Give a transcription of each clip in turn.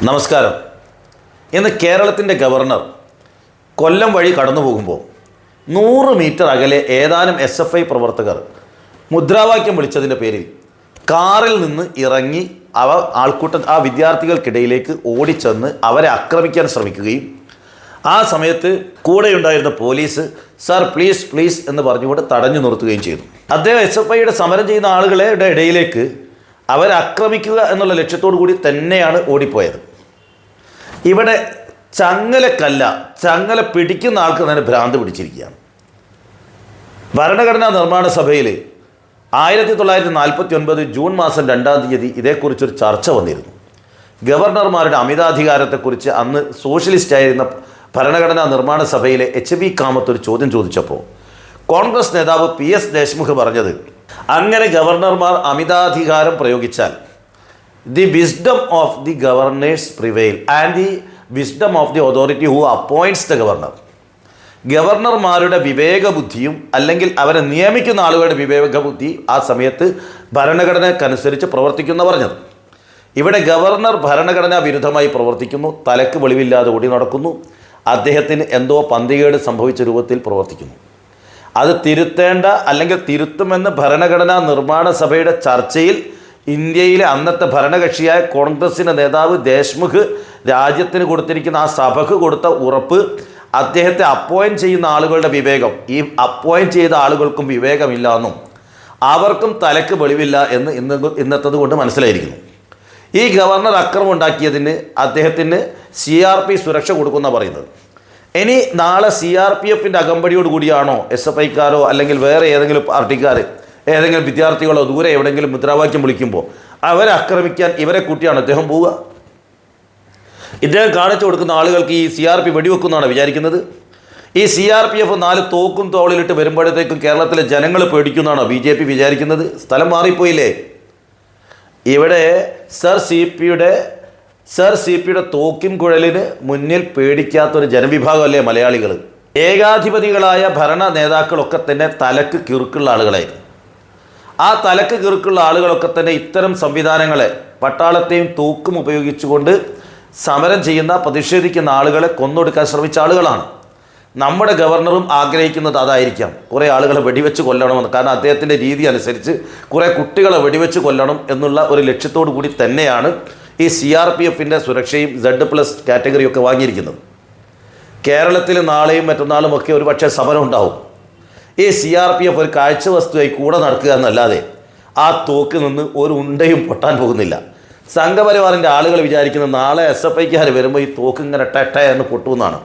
നമസ്കാരം. ഇന്ന് കേരളത്തിന്റെ ഗവർണർ കൊല്ലം വഴി കടന്നു പോകുമ്പോൾ നൂറ് മീറ്റർ അകലെ ഏതാനും എസ് എഫ് ഐ പ്രവർത്തകർ മുദ്രാവാക്യം വിളിച്ചതിന്റെ പേരിൽ കാറിൽ നിന്ന് ഇറങ്ങി അവ ആൾക്കൂട്ടം ആ വിദ്യാർത്ഥികൾക്കിടയിലേക്ക് ഓടിച്ചെന്ന് അവരെ ആക്രമിക്കാൻ ശ്രമിക്കുകയും ആ സമയത്ത് കൂടെയുണ്ടായിരുന്ന പോലീസ് സാർ പ്ലീസ് പ്ലീസ് എന്ന് പറഞ്ഞുകൊണ്ട് തടഞ്ഞു നിർത്തുകയും ചെയ്തു. അദ്ദേഹം എസ് എഫ് ഐയുടെ സമരം ചെയ്യുന്ന ആളുകളുടെ ഇടയിലേക്ക് അവരെ ആക്രമിക്കുക എന്നുള്ള ലക്ഷ്യത്തോടു കൂടി തന്നെയാണ് ഓടിപ്പോയത്. ഇവിടെ ചങ്ങലക്കല്ല ചങ്ങല പിടിക്കുന്ന ആൾക്ക് തന്നെ ഭ്രാന്ത് പിടിച്ചിരിക്കുകയാണ്. ഭരണഘടനാ നിർമ്മാണ സഭയിൽ ആയിരത്തി തൊള്ളായിരത്തി നാൽപ്പത്തി ഒൻപത് ജൂൺ മാസം രണ്ടാം തീയതി ഇതേക്കുറിച്ചൊരു ചർച്ച വന്നിരുന്നു. ഗവർണർമാരുടെ അമിതാധികാരത്തെക്കുറിച്ച് അന്ന് സോഷ്യലിസ്റ്റായിരുന്ന ഭരണഘടനാ നിർമ്മാണ സഭയിലെ എച്ച് വി കാമത്ത് ഒരു ചോദ്യം ചോദിച്ചപ്പോൾ കോൺഗ്രസ് നേതാവ് പി എസ് ദേശ്മുഖ് പറഞ്ഞത് അങ്ങനെ ഗവർണർമാർ അമിതാധികാരം പ്രയോഗിച്ചാൽ the wisdom of the governors prevail and the wisdom of the authority who appoints the governor ഗവർണർമാരുടെ വിവേകബുദ്ധിയും അല്ലെങ്കിൽ അവരെ നിയമിക്കുന്ന ആളുകളുടെ വിവേകബുദ്ധി ആ സമയത്ത് ഭരണഘടനക്കനുസരിച്ച് പ്രവർത്തിക്കുന്ന പറഞ്ഞത്. ഇവിടെ ഗവർണർ ഭരണഘടനാ വിരുദ്ധമായി പ്രവർത്തിക്കുന്നു തലക്ക് വെളിവില്ലാതെ ഓടി നടക്കുന്നു അദ്ദേഹത്തിന് എന്തോ പന്തികേട് സംഭവിച്ച രൂപത്തിൽ പ്രവർത്തിക്കുന്നു. അത് തിരുത്തേണ്ട അല്ലെങ്കിൽ തിരുത്തുമെന്ന് ഭരണഘടനാ നിർമ്മാണ സഭയുടെ ചർച്ചയിൽ ഇന്ത്യയിലെ അന്നത്തെ ഭരണകക്ഷിയായ കോൺഗ്രസിന്റെ നേതാവ് ദേശ്മുഖ് രാജ്യത്തിന് കൊടുത്തിരിക്കുന്ന ആ സഭക്ക് കൊടുത്ത ഉറപ്പ് അദ്ദേഹത്തെ അപ്പോയിന്റ് ചെയ്യുന്ന ആളുകളുടെ വിവേകം ഈ അപ്പോയിന്റ് ചെയ്ത ആളുകൾക്കും വിവേകമില്ല എന്നും അവർക്കും തലക്ക് വെളിവില്ല എന്ന് ഇന്ന് ഇന്നത്തത് കൊണ്ട് മനസ്സിലായിരിക്കുന്നു. ഈ ഗവർണർ അക്രമം ഉണ്ടാക്കിയതിന് അദ്ദേഹത്തിന് സി ആർ പി സുരക്ഷ കൊടുക്കുന്ന പറയുന്നത്. ഇനി നാളെ സി ആർ പി എഫിന്റെ അകമ്പടിയോട് കൂടിയാണോ എസ് എഫ് ഐക്കാരോ അല്ലെങ്കിൽ വേറെ ഏതെങ്കിലും പാർട്ടിക്കാർ ഏതെങ്കിലും വിദ്യാർത്ഥികളോ ദൂരെ എവിടെയെങ്കിലും മുദ്രാവാക്യം വിളിക്കുമ്പോൾ അവരെ ആക്രമിക്കാൻ ഇവരെ കൂട്ടിയാണ് അദ്ദേഹം പോവുക? ഇദ്ദേഹം കാണിച്ചു കൊടുക്കുന്ന ആളുകൾക്ക് ഈ സി ആർ പി വെടിവെക്കുന്നാണ് വിചാരിക്കുന്നത്? ഈ സി ആർ പി എഫ് നാല് തോക്കും തോളിലിട്ട് വരുമ്പോഴത്തേക്കും കേരളത്തിലെ ജനങ്ങൾ പേടിക്കുന്നതാണോ ബി ജെ പി വിചാരിക്കുന്നത്? സ്ഥലം മാറിപ്പോയില്ലേ? ഇവിടെ സർ സി പിയുടെ സർ സി പിയുടെ തോക്കിം കുഴലിന് മുന്നിൽ പേടിക്കാത്തൊരു ജനവിഭാഗമല്ലേ മലയാളികൾ ഏകാധിപതികളായ ഭരണ നേതാക്കളൊക്കെ തന്നെ തലക്ക് കിറുക്കുള്ള ആളുകളായിരുന്നു. ആ തലക്ക് കിറുക്കുള്ള ആളുകളൊക്കെ തന്നെ ഇത്തരം സംവിധാനങ്ങളെ പട്ടാളത്തെയും തോക്കും ഉപയോഗിച്ചുകൊണ്ട് സമരം ചെയ്യുന്ന പ്രതിഷേധിക്കുന്ന ആളുകളെ കൊന്നൊടുക്കാൻ ശ്രമിച്ച ആളുകളാണ്. നമ്മുടെ ഗവർണറും ആഗ്രഹിക്കുന്നത് അതായിരിക്കാം. കുറേ ആളുകളെ വെടിവെച്ച് കൊല്ലണമെന്ന്. കാരണം അദ്ദേഹത്തിന്റെ രീതി അനുസരിച്ച് കുറേ കുട്ടികളെ വെടിവെച്ച് കൊല്ലണം എന്നുള്ള ഒരു ലക്ഷ്യത്തോടു കൂടി തന്നെയാണ് ഈ സി ആർ പി എഫിന്റെ സുരക്ഷയും സെഡ് പ്ലസ് കാറ്റഗറിയൊക്കെ വാങ്ങിയിരിക്കുന്നത്. കേരളത്തിൽ നാളെയും മറ്റന്നാളും ഒക്കെ ഒരു പക്ഷേ സമരം ഉണ്ടാവും. ഈ സി ആർ പി എഫ് ഒരു കാഴ്ച വസ്തുവായി കൂടെ നടക്കുക എന്നല്ലാതെ ആ തോക്ക് നിന്ന് ഒരു ഉണ്ടയും പൊട്ടാൻ പോകുന്നില്ല. സംഘപരിവാറിന്റെ ആളുകൾ വിചാരിക്കുന്നത് നാളെ എസ് എഫ് ഐക്കാർ വരുമ്പോൾ ഈ തോക്ക് ഇങ്ങനെ ടെട്ട എന്ന് പൊട്ടുമെന്നാണ്.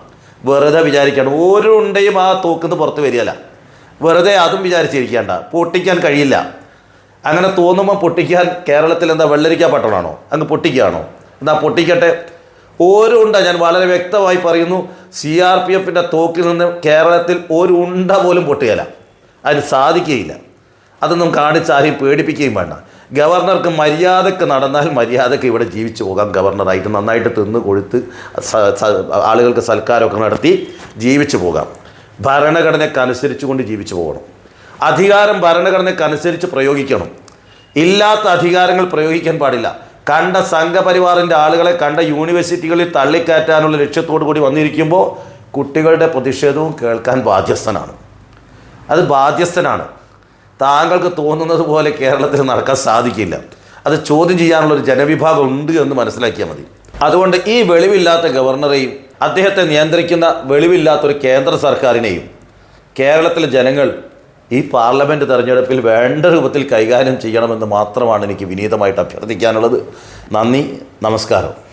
വെറുതെ വിചാരിക്കണം. ഒരു ഉണ്ടയും ആ തോക്കിന്ന് പുറത്ത് വരികയല്ല. വെറുതെ അതും വിചാരിച്ചിരിക്കേണ്ട. പൊട്ടിക്കാൻ കഴിയില്ല. അങ്ങനെ തോന്നുമ്പോൾ പൊട്ടിക്കാൻ കേരളത്തിൽ എന്താ വെള്ളരിക്ക പട്ടണമാണോ അങ്ങ് പൊട്ടിക്കുകയാണോ? എന്നാ പൊട്ടിക്കട്ടെ? ഒരു ഉണ്ട ഞാൻ വളരെ വ്യക്തമായി പറയുന്നു സി ആർ പി എഫിന്റെ തോക്കിൽ നിന്ന് കേരളത്തിൽ ഒരു ഉണ്ട പോലും പൊട്ടുകയില്ല. അതിന് സാധിക്കുകയില്ല. അതൊന്നും കാണിച്ച് ആരെയും പേടിപ്പിക്കുകയും വേണ്ട. ഗവർണർക്ക് മര്യാദയ്ക്ക് നടന്നാൽ മര്യാദയ്ക്ക് ഇവിടെ ജീവിച്ചു പോകാം. ഗവർണറായിട്ട് നന്നായിട്ട് തിന്ന് കൊഴുത്ത് ആളുകൾക്ക് സൽക്കാരമൊക്കെ നടത്തി ജീവിച്ചു പോകാം. ഭരണഘടനയ്ക്ക് അനുസരിച്ചുകൊണ്ട് ജീവിച്ചു പോകണം. അധികാരം ഭരണഘടനയ്ക്കനുസരിച്ച് പ്രയോഗിക്കണം. ഇല്ലാത്ത അധികാരങ്ങൾ പ്രയോഗിക്കാൻ പാടില്ല. കണ്ട സംഘപരിവാറിന്റെ ആളുകളെ കണ്ട യൂണിവേഴ്സിറ്റികളിൽ തള്ളിക്കയറ്റാനുള്ള ലക്ഷ്യത്തോടു കൂടി വന്നിരിക്കുമ്പോൾ കുട്ടികളുടെ പ്രതിഷേധവും കേൾക്കാൻ ബാധ്യസ്ഥനാണ്. അത് ബാധ്യസ്ഥനാണ്. താങ്കൾക്ക് തോന്നുന്നത് പോലെ കേരളത്തിൽ നടക്കാൻ സാധിക്കില്ല. അത് ചോദ്യം ചെയ്യാനുള്ള ഒരു ജനവിഭാഗം ഉണ്ട് എന്ന് മനസ്സിലാക്കിയാൽ മതി. അതുകൊണ്ട് ഈ വെളിവില്ലാത്ത ഗവർണറെയും അദ്ദേഹത്തെ നിയന്ത്രിക്കുന്ന വെളിവില്ലാത്തൊരു കേന്ദ്ര സർക്കാരിനെയും കേരളത്തിലെ ജനങ്ങൾ ഈ പാർലമെന്റ് തെരഞ്ഞെടുപ്പിൽ വേണ്ട രൂപത്തിൽ കൈകാര്യം ചെയ്യണമെന്ന് മാത്രമാണ് എനിക്ക് വിനീതമായിട്ട് അഭ്യർത്ഥിക്കാനുള്ളത്. നന്ദി നമസ്കാരം.